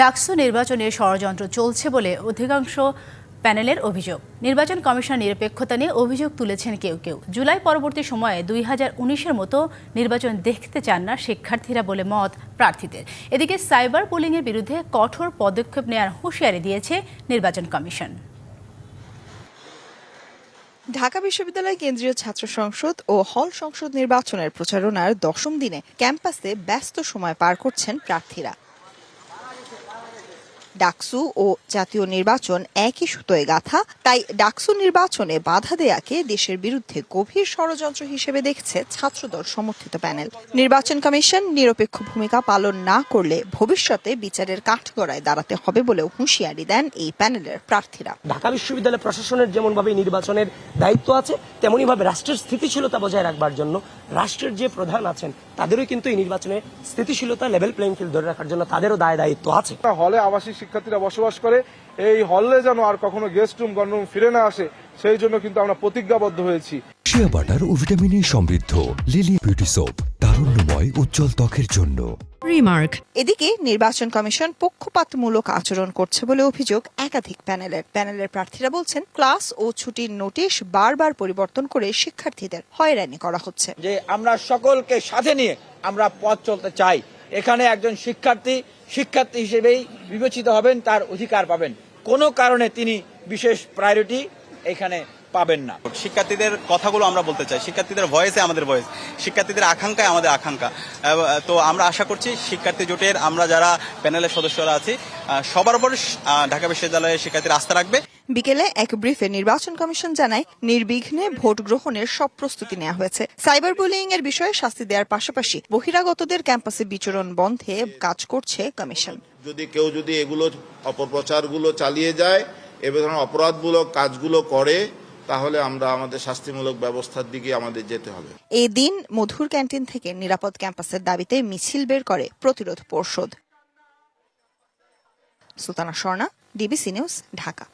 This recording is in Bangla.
ডাকসু নির্বাচনে ষড়যন্ত্র চলছে বলে অধিকাংশ প্যানেলের অভিযোগ। নির্বাচন কমিশন নিরপেক্ষতা নিয়ে অভিযোগ তুলেছেন কেউ কেউ। জুলাই পরবর্তী সময়ে দুই হাজার উনিশের মতো নির্বাচন দেখতে চান না শিক্ষার্থীরা বলে মত প্রার্থীদের। এদিকে সাইবার পুলিংয়ের বিরুদ্ধে কঠোর পদক্ষেপ নেওয়ার হুঁশিয়ারি দিয়েছে নির্বাচন কমিশন। ঢাকা বিশ্ববিদ্যালয় কেন্দ্রীয় ছাত্র সংসদ ও হল সংসদ নির্বাচনের প্রচারণার দশম দিনে ক্যাম্পাসে ব্যস্ত সময় পার করছেন প্রার্থীরা। ডাকসু ও জাতীয় নির্বাচন একই সুতোয় গাথা তাই ডাকসু নির্বাচনে বাধা দেয়াকে দেশের বিরুদ্ধে গভীর ষড়যন্ত্র হিসেবে দেখছে ছাত্রদল সমর্থিত প্যানেল। নির্বাচন কমিশন নিরপেক্ষ ভূমিকা পালন না করলে ভবিষ্যতে বিচারের কাঠগড়ায় দাঁড়াতে হবে বলেও হুঁশিয়ারি দেন এই প্যানেলের প্রার্থীরা। ঢাকা বিশ্ববিদ্যালয় প্রশাসনের যেমনভাবে নির্বাচনের দায়িত্ব আছে তেমনইভাবে রাষ্ট্রের স্থিতিশীলতা বজায় রাখবার জন্য রাষ্ট্রের যে প্রধান আছেন তাদেরও কিন্তু এই নির্বাচনে স্থিতিশীলতা লেভেল প্লেইং ফিল্ড ধরে রাখার জন্য তাদেরও দায় দায়িত্ব আছে। হলে আবাসিক শিক্ষার্থীরা বসবাস করে এই হলে যেন আর কখনো গেস্ট রুম গণরুম ফিরে না আসে সেই জন্য কিন্তু আমরা প্রতিজ্ঞাবদ্ধ হয়েছি। শিয়া বাটার ও ভিটামিনে সমৃদ্ধ লিলি বিউটি সোপ তারুণ্যময় উজ্জ্বল ত্বকের জন্য। Remark. এদিকে নির্বাচন কমিশন পক্ষপাতমূলক আচরণ করছে বলে অভিযোগ একাধিক প্যানেলের। প্যানেলের প্রার্থীরা বলছেন ক্লাস ও ছুটির নোটিশ বারবার পরিবর্তন করে শিক্ষার্থীদের হয়রানি করা হচ্ছে। যে আমরা সকলকে সাথে নিয়ে আমরা পথ চলতে চাই। এখানে একজন শিক্ষার্থী শিক্ষার্থী হিসেবেই বিবেচিত হবেন তার অধিকার পাবেন। কোনো কারণে তিনি বিশেষ প্রায়োরিটি এখানে পাবেন না। শিক্ষার্থীদের কথাগুলো আমরা বলতে চাই। শিক্ষার্থীদের ভয়েসে আমাদের ভয়েস শিক্ষার্থীদের আকাঙ্ক্ষায় আমাদের আকাঙ্ক্ষা। তো আমরা আশা করছি শিক্ষার্থী জোটের আমরা যারা প্যানেলের সদস্যরা আছি সবার উপর ঢাকা বিশ্ববিদ্যালয়ের শিক্ষার্থীরা আস্থা রাখবে। বিকেলে এক ব্রিফে নির্বাচন কমিশন জানায় নির্বিঘ্নে ভোট গ্রহণের সব প্রস্তুতি নেওয়া হয়েছে। সাইবার বুলিং এর বিষয়ে শাস্তি দেওয়ার পাশাপাশি বহিরাগতদের ক্যাম্পাসে বিচরণ বন্ধে কাজ করছে কমিশন। যদি কেউ যদি এগুলো অপপ্রচারগুলো চালিয়ে যায় এ ধরনের অপরাধমূলক কাজগুলো করে তাহলে আমরা আমাদের শাস্তিমূলক ব্যবস্থার দিকে আমাদের যেতে হবে। এই দিন মধুর ক্যান্টিন থেকে নিরাপদ ক্যাম্পাসের দাবিতে মিছিল বের করে প্রতিরোধ পর্ষদ। Sutana Swarna DBC news, Dhaka.